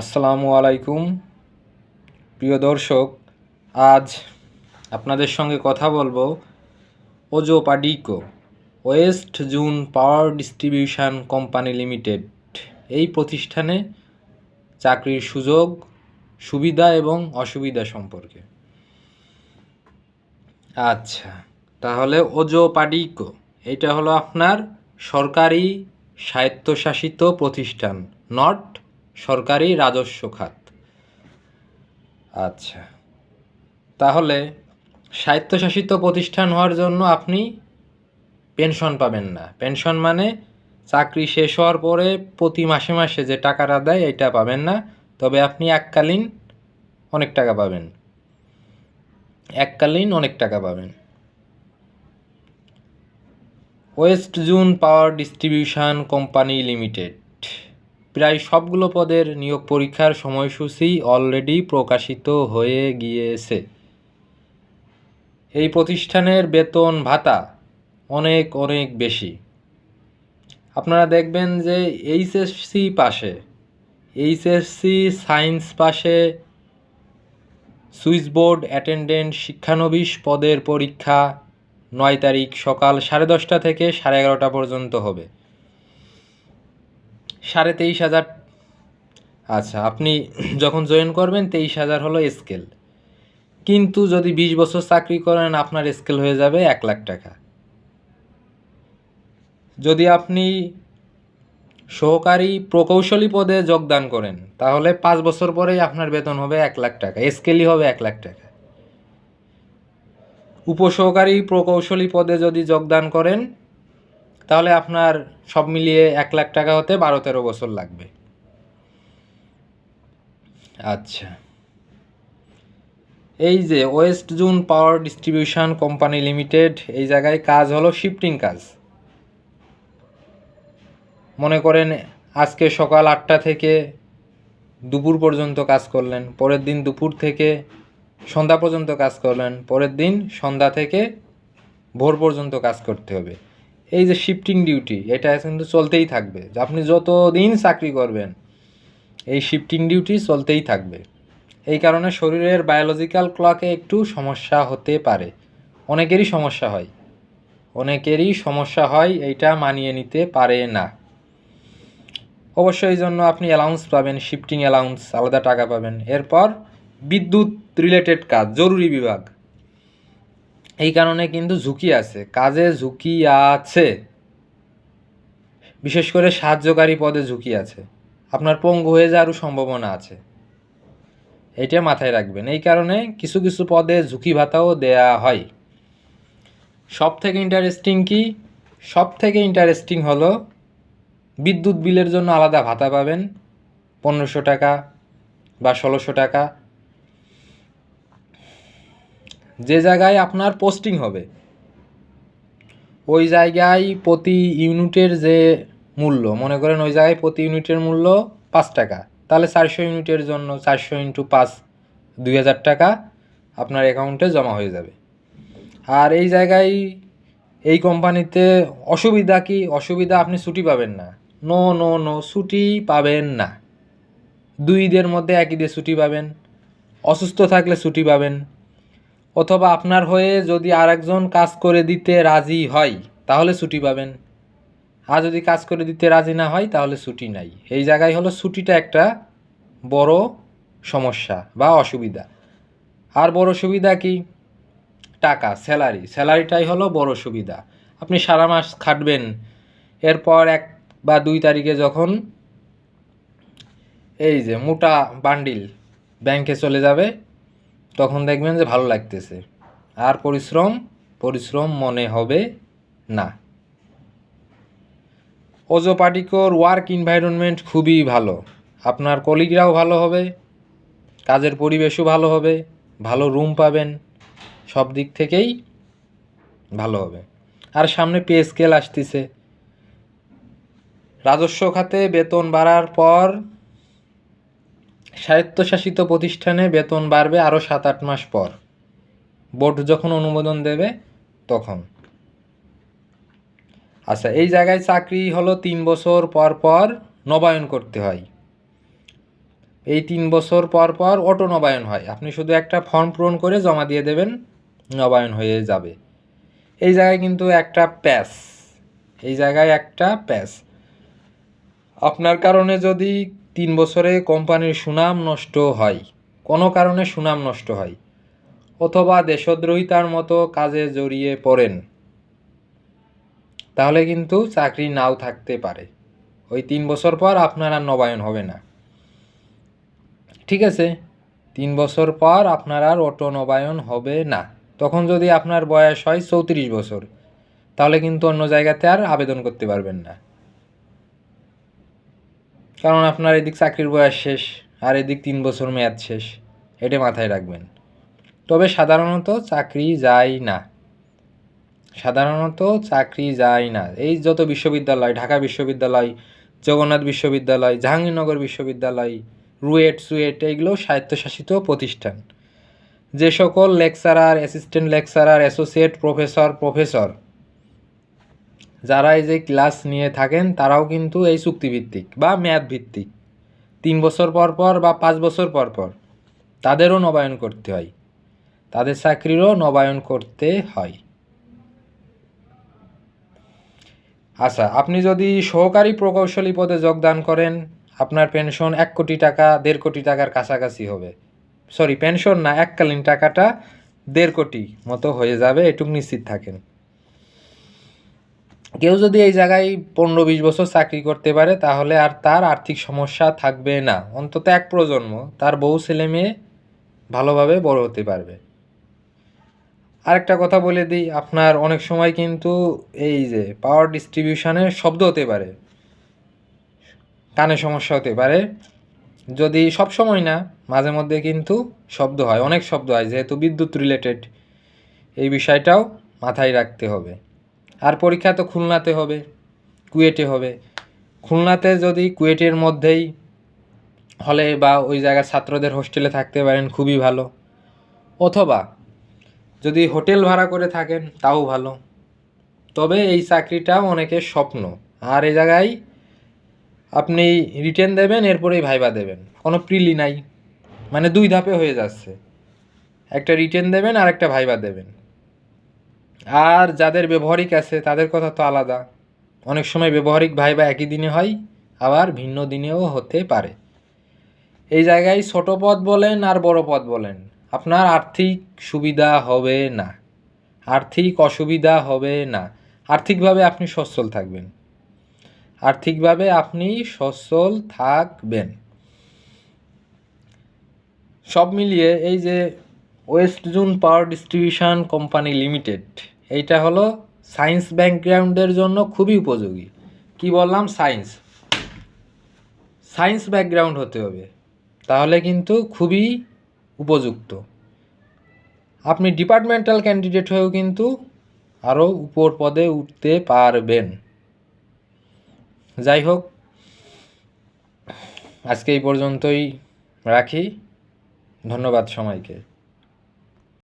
আসসালামু আলাইকুম। প্রিয় দর্শক, আজ আপনাদের সঙ্গে কথা বলব Ozopadico, west zone power distribution company limited. এই প্রতিষ্ঠানে চাকরির সুযোগ, সুবিধা এবং অসুবিধা সম্পর্কে। আচ্ছা তাহলে ওজো পাডিকো, এটা হলো আপনার সরকারি স্বায়ত্তশাসিত প্রতিষ্ঠান, নট সরকারি রাজস্ব খাত। আচ্ছা। তাহলে স্বায়ত্তশাসিত প্রতিষ্ঠান হওয়ার জন্য আপনি পেনশন পাবেন না। পেনশন মানে চাকরি শেষ হওয়ার পরে প্রতি মাসে মাসে যে টাকাটা দেয় এটা পাবেন না। তবে আপনি এককালীন অনেক টাকা পাবেন। এককালীন অনেক টাকা পাবেন। West zone power distribution company limited. প্রায় সবগুলো পদের নিয়োগ পরীক্ষার সময়সূচি অলরেডি প্রকাশিত হয়ে গিয়েছে। এই প্রতিষ্ঠানের বেতন ভাতা অনেক অনেক বেশি। আপনারা দেখবেন যে এইচএসসি পাশে, এইচএসসি সায়েন্স পাশে সুইচ বোর্ড অ্যাটেন্ডেন্ট শিক্ষানবিশ পদের পরীক্ষা নয় তারিখ সকাল সাড়ে দশটা থেকে সাড়ে এগারোটা পর্যন্ত হবে। সাড়ে তেইশ হাজার। আচ্ছা আপনি যখন জয়েন করবেন, তেইশ হাজার হলো স্কেল। কিন্তু যদি বিশ বছর চাকরি করেন, আপনার স্কেল হয়ে যাবে এক লাখ টাকা। যদি আপনি সহকারী প্রকৌশলী পদে যোগদান করেন, তাহলে পাঁচ বছর পরেই আপনার বেতন হবে এক লাখ টাকা, স্কেলই হবে এক লাখ টাকা। উপসহকারী প্রকৌশলী পদে যদি যোগদান করেন তাহলে আপনার সব মিলিয়ে এক লাখ টাকা হতে বারো তেরো বছর লাগবে। আচ্ছা। এই যে west zone power distribution company limited এই জায়গায় কাজ হলো শিফটিং কাজ। মনে করেন আজকে সকাল আটটা থেকে দুপুর পর্যন্ত কাজ করলেন, পরের দিন দুপুর থেকে সন্ধ্যা পর্যন্ত কাজ করলেন, পরের দিন সন্ধ্যা থেকে ভোর পর্যন্ত কাজ করতে হবে। এই যে শিফটিং ডিউটি এটা কিন্তু চলতেই থাকবে। আপনি যত দিন চাকরি করবেন, এই শিফটিং ডিউটি চলতেই থাকবে। এই কারণে শরীরের বায়োলজিক্যাল ক্লকে একটু সমস্যা হতে পারে। অনেকেরই সমস্যা হয়। অনেকেরই সমস্যা হয়, এইটা মানিয়ে নিতে পারে না। অবশ্য এই জন্য আপনি অ্যালাউন্স পাবেন শিফটিং অ্যালাউন্স আলাদা টাকা পাবেন। এরপর বিদ্যুৎ রিলেটেড কাজ, জরুরি বিভাগ। এই কারণে কিন্তু ঝুঁকি আছে, কাজে ঝুঁকি আছে। বিশেষ করে সাহায্যকারী পদে ঝুঁকি আছে। আপনার পঙ্গু হয়ে যাওয়ারও সম্ভাবনা আছে। এটা মাথায় রাখবেন। এই কারণে কিছু কিছু পদে ঝুঁকি ভাতাও দেয়া হয়। সব থেকে ইন্টারেস্টিং কি? সব থেকে ইন্টারেস্টিং হলো বিদ্যুৎ বিলের জন্য আলাদা ভাতা পাবেন। পনেরোশো টাকা বা ষোলোশো টাকা। যে জায়গায় আপনার পোস্টিং হবে, ওই জায়গায় প্রতি ইউনিটের যে মূল্য, মনে করেন ওই জায়গায় প্রতি ইউনিটের মূল্য পাঁচ টাকা, তাহলে চারশো ইউনিটের জন্য চারশো ইন্টু পাঁচ, দুই হাজার টাকা আপনার অ্যাকাউন্টে জমা হয়ে যাবে। আর এই জায়গায় এই কোম্পানিতে অসুবিধা কি? অসুবিধা আপনি ছুটি পাবেন না। নো নো নো ছুটি পাবেন না। দুই ঈদের মধ্যে এক ঈদে ছুটি পাবেন। অসুস্থ থাকলে ছুটি পাবেন। অথবা আপনার হয়ে যদি আরেকজন কাজ করে দিতে রাজি হয়, তাহলে ছুটি পাবেন। আর যদি কাজ করে দিতে রাজি না হয়, তাহলে ছুটি নাই। এই জায়গায় হলো ছুটিটা একটা বড় সমস্যা বা অসুবিধা। আর বড় সুবিধা কি? টাকা, স্যালারি। স্যালারিটাই হলো বড় সুবিধা। আপনি সারা মাস খাটবেন। এরপর এক বা দুই তারিখে যখন এই যে মোটা বান্ডিল ব্যাংকে চলে যাবে তখন দেখবেন যে ভালো লাগতেছে। আর পরিশ্রম পরিশ্রম মনে হবে না। ওজো ওয়ার্ক এনভায়রনমেন্ট খুবই ভালো। আপনার কলিগরাও ভালো হবে, কাজের পরিবেশও ভালো হবে, ভালো রুম পাবেন, সব দিক থেকেই ভালো হবে। আর সামনে পে স্কেল আসতেছে। রাজস্ব খাতে বেতন বাড়ার পর স্বায়ত্তশাসিত প্রতিষ্ঠানে বেতন বাড়বে আরও সাত আট মাস পর। বোর্ড যখন অনুমোদন দেবে, তখন। আচ্ছা এই জায়গায় চাকরি হলো তিন বছর পর পর নবায়ন করতে হয়। এই তিন বছর পর পর অটো নবায়ন হয়। আপনি শুধু একটা ফর্ম পূরণ করে জমা দিয়ে দেবেন, নবায়ন হয়ে যাবে। এই জায়গায় কিন্তু একটা প্যাস। এই জায়গায় একটা প্যাস। আপনার কারণে যদি তিন বছরে কোম্পানির সুনাম নষ্ট হয়, কোনো কারণে সুনাম নষ্ট হয়, অথবা দেশদ্রোহিতার মতো কাজে জড়িয়ে পড়েন। তাহলে কিন্তু চাকরি নাও থাকতে পারে। ওই তিন বছর পর আপনার আর নবায়ন হবে না। ঠিক আছে, তিন বছর পর আপনার আর অটো নবায়ন হবে না। তখন যদি আপনার বয়স হয় চৌত্রিশ বছর, তাহলে কিন্তু অন্য জায়গাতে আর আবেদন করতে পারবেন না। কারণ আপনার এদিক চাকরির বয়স শেষ, আর এদিক তিন বছর মেয়াদ শেষ, এটা মাথায় রাখবেন। তবে সাধারণত চাকরি যায় না। সাধারণত চাকরি যায় না। এই যত বিশ্ববিদ্যালয়, ঢাকা বিশ্ববিদ্যালয়, জগন্নাথ বিশ্ববিদ্যালয়, জাহাঙ্গীরনগর বিশ্ববিদ্যালয়, রুয়েট, সুয়েট এইগুলো স্বায়ত্তশাসিত প্রতিষ্ঠান। যে সকল lecturer, assistant lecturer, associate professor professor যারা এই যে ক্লাস নিয়ে থাকেন, তারাও কিন্তু এই চুক্তিভিত্তিক বা মেয়াদ ভিত্তিক তিন বছর পর পর বা পাঁচ বছর পর পর তাদেরও নবায়ন করতে হয়। তাদের চাকরিরও নবায়ন করতে হয়। আচ্ছা আপনি যদি সহকারী প্রকৌশলী পদে যোগদান করেন, আপনার পেনশন এক কোটি টাকা, দেড় কোটি টাকার কাছাকাছি হবে। সরি পেনশন না, এককালীন টাকাটা দেড় কোটি মতো হয়ে যাবে, এটুক নিশ্চিত থাকেন। কেউ যদি এই জায়গায় পনেরো বিশ বছর চাকরি করতে পারে, তাহলে আর তার আর্থিক সমস্যা থাকবে না। অন্তত এক প্রজন্ম, তার বউ, ছেলে, মেয়ে ভালোভাবে বড় হতে পারবে। আরেকটা কথা বলে দিই, আপনার অনেক সময় কিন্তু এই যে পাওয়ার ডিস্ট্রিবিউশনের শব্দ হতে পারে, কানে সমস্যা হতে পারে। যদি সব সময় না, মাঝে মধ্যে কিন্তু শব্দ হয়, অনেক শব্দ হয়, যেহেতু বিদ্যুৎ রিলেটেড এই বিষয়টাও মাথায় রাখতে হবে। আর পরীক্ষা তো খুলনাতে হবে, কুয়েটে হবে। খুলনাতে যদি কুয়েটের মধ্যেই হলে বা ওই জায়গার ছাত্রদের হোস্টেলে থাকতে পারেন, খুবই ভালো। অথবা যদি হোটেল ভাড়া করে থাকেন, তাও ভালো। তবে এই চাকরিটাও অনেকের স্বপ্ন। আর এই জায়গায় আপনি রিটার্ন দেবেন, এরপরেই ভাইবা দেবেন। কোনো প্রিলি নাই। মানে দুই ধাপে হয়ে যাচ্ছে। একটা রিটার্ন দেবেন আর একটা ভাইবা দেবেন। আর যাদের ব্যবহারিক আছে, তাদের কথা তো আলাদা। অনেক সময় ব্যবহারিক ভাইবা একই দিনে হয়, আবার ভিন্ন দিনেও হতে পারে। এই জায়গায় ছোট পদ বলেন আর বড় পদ বলেন, আপনার আর্থিক সুবিধা হবে না। আর্থিক অসুবিধা হবে না। আর্থিকভাবে আপনি সচ্ছল থাকবেন। আর্থিকভাবে আপনি সচ্ছল থাকবেন। সব মিলিয়ে এই যে west zone power distribution company limited. এইটা হলো সায়েন্স ব্যাকগ্রাউন্ডের জন্য খুবই উপযোগী। কি বললাম? সায়েন্স। সায়েন্স ব্যাকগ্রাউন্ড হতে হবে। তাহলে কিন্তু খুবই উপযুক্ত। আপনি ডিপার্টমেন্টাল ক্যান্ডিডেট হয়েও কিন্তু আরও উপর পদে উঠতে পারবেন। যাই হোক, আজকে এই পর্যন্তই রাখি। ধন্যবাদ সবাইকে।